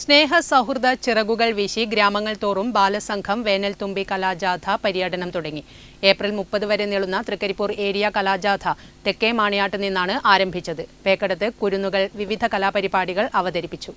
സ്നേഹ സൗഹൃദ ചിറകുകൾ വീശി ഗ്രാമങ്ങൾ തോറും ബാലസംഘം വേനൽത്തുമ്പി കലാജാഥ പര്യടനം തുടങ്ങി. ഏപ്രിൽ മുപ്പത് വരെ നീളുന്ന തൃക്കരിപ്പൂർ ഏരിയ കലാജാഥ തെക്കേ മാണിയാട്ട് നിന്നാണ് ആരംഭിച്ചത്. പേക്കടത്ത് കുരുന്നുകൾ വിവിധ കലാപരിപാടികൾ അവതരിപ്പിച്ചു.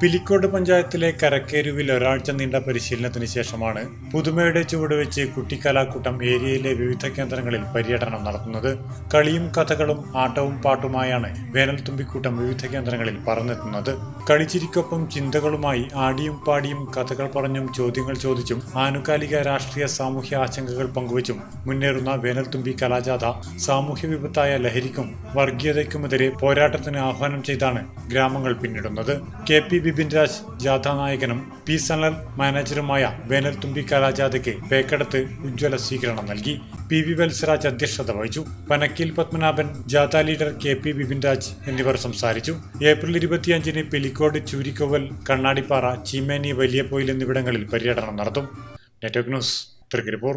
പിലിക്കോട് പഞ്ചായത്തിലെ കരക്കേരുവിൽ ഒരാഴ്ച നീണ്ട പരിശീലനത്തിന് ശേഷമാണ് പുതുമയുടെ ചുവടുവെച്ച് കുട്ടിക്കലാക്കൂട്ടം ഏരിയയിലെ വിവിധ കേന്ദ്രങ്ങളിൽ പര്യടനം നടത്തുന്നത്. കളിയും കഥകളും ആട്ടവും പാട്ടുമായാണ് വേനൽത്തുമ്പിക്കൂട്ടം വിവിധ കേന്ദ്രങ്ങളിൽ പറന്നെത്തുന്നത്. കളിച്ചിരിക്കൊപ്പം ചിന്തകളുമായി ആടിയും പാടിയും കഥകൾ പറഞ്ഞും ചോദ്യങ്ങൾ ചോദിച്ചും ആനുകാലിക രാഷ്ട്രീയ സാമൂഹ്യ ആശങ്കകൾ പങ്കുവച്ചും മുന്നേറുന്ന വേനൽത്തുമ്പി കലാജാഥ സാമൂഹ്യ വിപത്തായ ലഹരിക്കും വർഗീയതയ്ക്കുമെതിരെ പോരാട്ടത്തിന് ആഹ്വാനം ചെയ്താണ് ഗ്രാമങ്ങൾ പിന്നിടുന്നത്. കെ പി ബിപിൻ രാജ് ജാഥ നായകനും പി സണൽ മാനേജറുമായ വേനൽ തുമ്പി കലാജാഥയ്ക്ക് പേക്കടത്ത് ഉജ്ജ്വല സ്വീകരണം നൽകി. പി വി വത്സരാജ് അധ്യക്ഷത വഹിച്ചു. പനക്കിൽ പത്മനാഭൻ ജാഥ leader K P Bipin Raj എന്നിവർ സംസാരിച്ചു. ഏപ്രിൽ ഇരുപത്തിയഞ്ചിന് പിലിക്കോട് ചൂരിക്കോവൽ കണ്ണാടിപ്പാറ ചീമേനി വലിയപോയിൽ എന്നിവിടങ്ങളിൽ പര്യടനം നടത്തും. Network news Thrikaripur.